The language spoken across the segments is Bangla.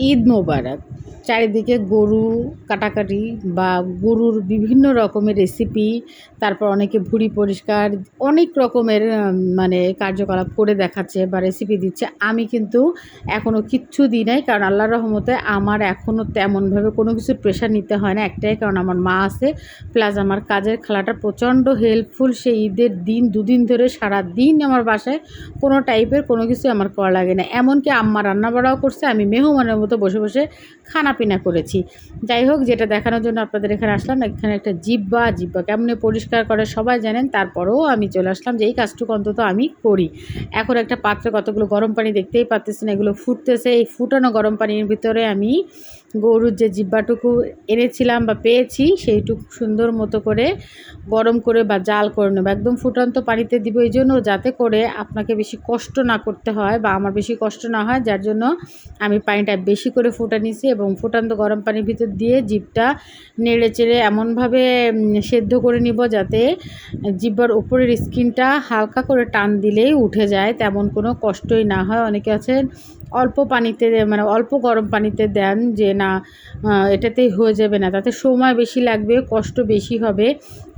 ঈদ মোবারক। চারিদিকে গরু কাটাকাটি বা গরুর বিভিন্ন রকমের রেসিপি তারপর অনেকে ভুঁড়ি পরিষ্কার, অনেক রকমের মানে কার্যকলাপ করে দেখাচ্ছে বা রেসিপি দিচ্ছে। আমি কিন্তু এখনও কিচ্ছু দিই নাই কারণ আল্লাহর রহমতে আমার এখনও তেমনভাবে কোনো কিছু প্রেশার নিতে হয় না একটাই, কারণ আমার মা আছে। প্লাস আমার কাজের খেলাটা প্রচণ্ড হেল্পফুল সেই ঈদের দিন, দুদিন ধরে সারা দিন আমার বাসায় কোনো টাইপের কোনো কিছু আমার করা লাগে না। এমনকি আম্মা রান্না বাড়াও করছে, আমি মেহমানের মতো বসে বসে খানা পিনা করেছি। যাই হোক, যেটা দেখানোর জন্য আপনাদের এখানে আসলাম। এখানে একটা জিব্বা জিব্বা কেমনে পরিষ্কার করে সবাই জানেন, তারপরেও আমি চলে আসলাম যে এই কাজটুকু অন্তত আমি করি। এখন একটা পাত্রে কতগুলো গরম পানি দেখতেই পাচ্তেছেন এগুলো ফুটতেছে। এই ফুটানো গরম পানির ভিতরে আমি গরুর যে জিব্বাটুকু এনেছিলাম বা পেয়েছি, সেইটুকু সুন্দর মতো করে গরম করে বা জাল করে নেব। একদম ফুটন্ত পানিতে দিব এই জন্য, যাতে করে আপনাকে বেশি কষ্ট না করতে হয় বা আমার বেশি কষ্ট না হয়, যার জন্য আমি পানিটা বেশি করে ফুটা নিছি এবং ফুটান্ত গরম পানির ভিতর দিয়ে জিভটা নেড়ে চেড়ে এমনভাবে সেদ্ধ করে নিব যাতে জিব্বার উপরের স্কিনটা হালকা করে টান দিলেই উঠে যায়। তেমন কোনো কষ্টই না হয়। অনেকে আছেন অল্প পানিতে মানে অল্প গরম পানিতে দেন যে না এটাতেই হয়ে যাবে না। তাতে সময় বেশি লাগবে, কষ্ট বেশি হবে।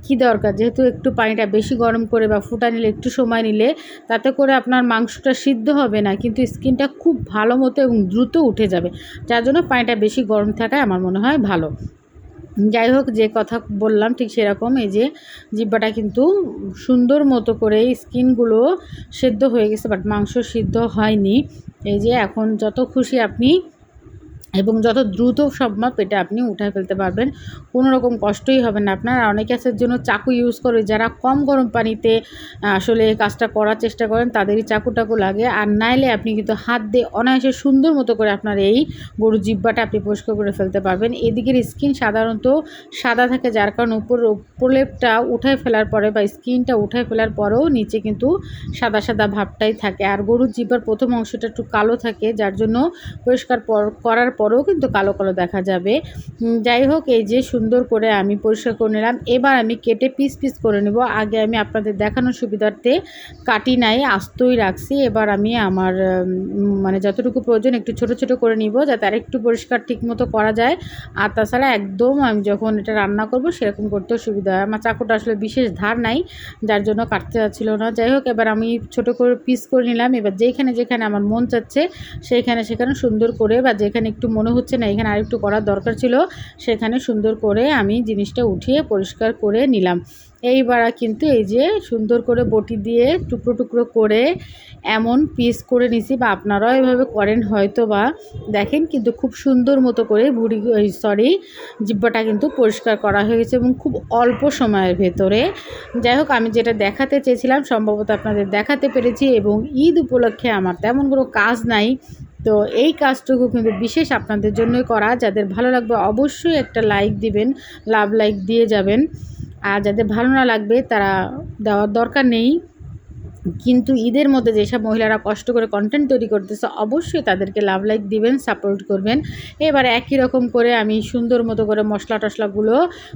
কি দরকার? যেহেতু একটু পানিটা বেশি গরম করে বা ফুটা নিলে, একটু সময় নিলে তাতে করে আপনার মাংসটা সিদ্ধ হবে না, কিন্তু স্কিনটা খুব ভালো মতো এবং দ্রুত উঠে যাবে। যার জন্য পানিটা বেশি গরম থাকায় আমার মনে হয় ভালো। যাই হোক, যে কথা বললাম ঠিক সেরকম, এই যে জিব্বাটা কিন্তু সুন্দর মতো করে স্কিনগুলো সেদ্ধ হয়ে গেছে, বাট মাংস সিদ্ধ হয়নি। এই যে এখন যত খুশি আপনি এবং যত দ্রুত সম্ভব এটা আপনি উঠায় ফেলতে পারবেন। কোনো রকম কষ্টই হবে না আপনার। অনেকে আছে জন্য চাকু ইউজ করে, যারা কম গরম পানিতে আসলে কাজটা করার চেষ্টা করেন, তাদেরই চাকু টাকু লাগে। আর নাইলে আপনি কিন্তু হাত দিয়ে অনায়াসে সুন্দর মতো করে আপনার এই গরুর জিব্বাটা আপনি পরিষ্কার করে ফেলতে পারবেন। এদিকের স্কিন সাধারণত সাদা থাকে, যার কারণে উপর, উপলেপটা উঠায় ফেলার পরে বা স্কিনটা উঠায় ফেলার পরেও নিচে কিন্তু সাদা সাদা ভাবটাই থাকে। আর গরুর জিব্বার প্রথম অংশটা একটু কালো থাকে, যার জন্য পরিষ্কার পর, করার পরেও কিন্তু কালো কালো দেখা যাবে। যাই হোক, এই যে সুন্দর করে আমি পরিষ্কার করে নিলাম। এবার আমি কেটে পিস পিস করে নেব। আগে আমি আপনাদের দেখানোর সুবিধার্থে কাটি নাই, আস্তই রাখছি। এবার আমি আমার মানে যতটুকু প্রয়োজন একটু ছোট ছোট করে নিব যাতে আর একটু পরিষ্কার ঠিকমতো করা যায়। আর তাছাড়া একদম আমি যখন এটা রান্না করব সেরকম করতেও সুবিধা হয়। আমার চাকুটা আসলে বিশেষ ধার নাই, যার জন্য কাটতে যাচ্ছিল না। যাই হোক, এবার আমি ছোট করে পিস করে নিলাম। এবার যেখানে যেখানে আমার মন চাচ্ছে সেইখানে সেখানে সুন্দর করে বা যেখানে একটু মনে হচ্ছে না, এখানে আরেকটু করার দরকার ছিল। সেখানে সুন্দর করে আমি জিনিসটা উঠিয়ে পরিষ্কার করে নিলাম। এইবার কিন্তু এই যে সুন্দর করে বটি দিয়ে টুকরো টুকরো করে এমন পিস করে নিছি, বা আপনারাও এভাবে করেন হয়তো বা দেখেন কিন্তু খুব সুন্দর মতো করে বুড়ি সরি, জিব্বাটা কিন্তু পরিষ্কার করা হয়েছে এবং খুব অল্প সময়ের ভেতরে। যাই হোক, আমি যেটা দেখাতে চেয়েছিলাম, সম্ভবত আপনাদের দেখাতে পেরেছি এবং ঈদ উপলক্ষে আমার তেমন কোনো কাজ নাই। তো এই কাজটুকু কিন্তু বিশেষ আপনাদের জন্যই করা। যাদের ভালো লাগবে অবশ্যই একটা লাইক দিবেন, লাভ লাইক দিয়ে যাবেন। আর যাদের ভালো না লাগবে তারা দেওয়ার দরকার নেই। কিন্তু ঈদের মধ্যে যেসব মহিলারা কষ্ট করে কন্টেন্ট তৈরি করতেছে, অবশ্যই তাদেরকে লাভ লাইক দিবেন সাপোর্ট করবেন। এবার একই রকম করে আমি সুন্দর মতো করে মশলা টশলাগুলো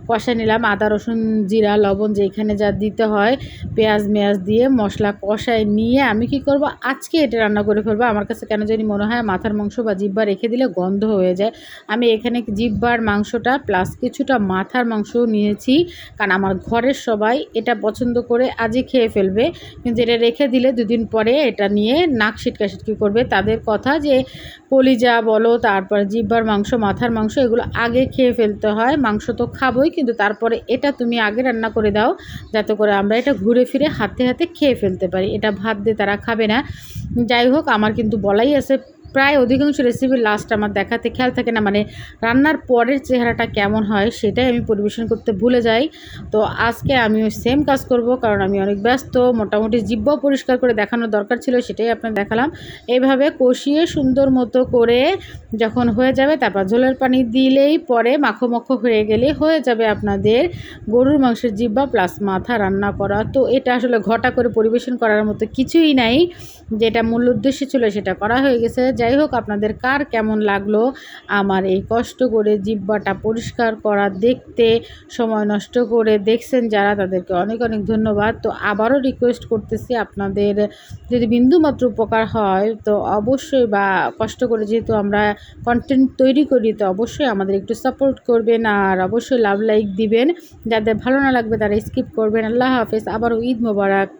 কষা নিলাম। আদা, রসুন, জিরা, লবণ যেখানে যা দিতে হয়, পেঁয়াজ, মেয়াজ দিয়ে মশলা কষায় নিয়ে আমি কি করব? আজকে এটা রান্না করে ফেলব। আমার কাছে কেন জানি মনে হয় মাথার মাংস বা জিব্বা রেখে দিলে গন্ধ হয়ে যায়। আমি এখানে জিব্বার মাংসটা প্লাস কিছুটা মাথার মাংস নিয়েছি। কারণ আমার ঘরের সবাই এটা পছন্দ করে আজই খেয়ে ফেলবে। কিন্তু এটা রেখে দিলে দুদিন পরে এটা নিয়ে নাক সিটকা সিটকি করবে? তাদের কথা যে কলিজা বলো, তারপর জিব্বার মাংস, মাথার মাংস, এগুলো আগে খেয়ে ফেলতে হয়। মাংস তো খাবোই, কিন্তু তারপরে এটা তুমি আগে রান্না করে দাও, যাতে করে আমরা এটা ঘুরে ফিরে হাতে হাতে খেয়ে ফেলতে পারি। এটা ভাত দিয়ে তারা খাবে না। যাই হোক, আমার কিন্তু বলাই আছে প্রায় অধিকাংশ রেসিপি লাস্ট আমার দেখাতে খেয়াল থাকে না মানে রান্নার পরের চেহারাটা কেমন হয় সেটাই আমি পরিবেশন করতে ভুলে যাই। তো আজকে আমি ওই সেম কাজ করব, কারণ আমি অনেক ব্যস্ত, মোটামুটি জিব্বাও পরিষ্কার করে দেখানোর দরকার ছিল, সেটাই আপনার দেখালাম। এইভাবে কষিয়ে সুন্দর মতো করে যখন হয়ে যাবে, তারপর ঝোলের পানি দিলেই পরে মাখো মাখো হয়ে গেলে হয়ে যাবে আপনাদের গরুর মাংসের জিব্বা প্লাস মাথা রান্না করা। তো এটা আসলে ঘটা করে পরিবেশন করার মতো কিছুই নাই, যেটা মূল উদ্দেশ্য ছিল সেটা করা হয়ে গেছে। যাই হোক, আপনাদের কার কেমন লাগল? আমার এই কষ্ট করে জিব্বাটা পরিষ্কার করা, দেখতে, সময় নষ্ট করে দেখছেন যারা, তাদেরকে অনেক অনেক ধন্যবাদ। তো আবারও রিকোয়েস্ট করতেছি আপনাদের, যদি বিন্দুমাত্র উপকার হয়, তো অবশ্যই বা কষ্ট করে যেহেতু আমরা কন্টেন্ট তৈরি করি, তো অবশ্যই আমাদের একটু সাপোর্ট করবেন আর অবশ্যই লাভ লাইক দিবেন। যাদের ভালো না লাগবে, তারা স্কিপ করবেন। আল্লাহ হাফেজ। আবারও ঈদ মোবারক।